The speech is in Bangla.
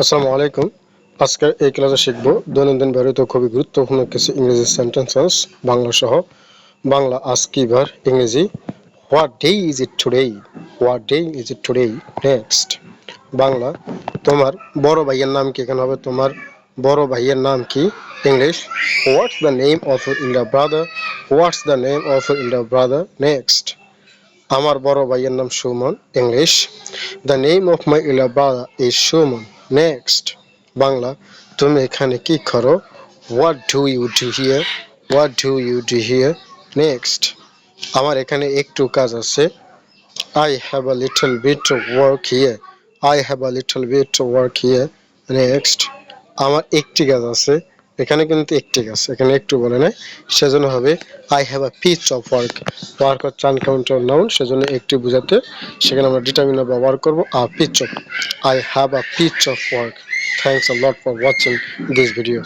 আসসালামু আলাইকুম। আজকে এই ক্লাসে শিখব দৈনন্দিন ব্যবহৃত খুবই গুরুত্বপূর্ণ কিছু ইংরেজি সেন্টেন্সেস বাংলা সহ। বাংলা আজ কি বার ইংরেজি? What day is it today what day is it today next Bangla, তোমার বড় ভাইয়ের নাম কি? এখানে হবে তোমার বড় ভাইয়ের নাম কি? English what's the name of your elder brother what's the name of your brother next আমার বড় ভাইয়ের নাম Suman English the name of my elder brother is Suman next Bangla তুমি এখানে কি করো? What do you do here what do you do here next আমার এখানে একটু কাজ আছে। I have a little bit work here I have a little bit work here next আমার একটি কাজ আছে। এখানে কিন্তু একটি কাজ এখানে একটু বলে নাই। সেজন্য হবে I have a piece of work work হচ্ছে আনকাউন্টার নাউন সেজন্য একটি বোঝাতে, সেখানে আমরা ডিটারমিনার ব্যবহার করব আর piece of I have a piece of work thanks a lot for watching this video.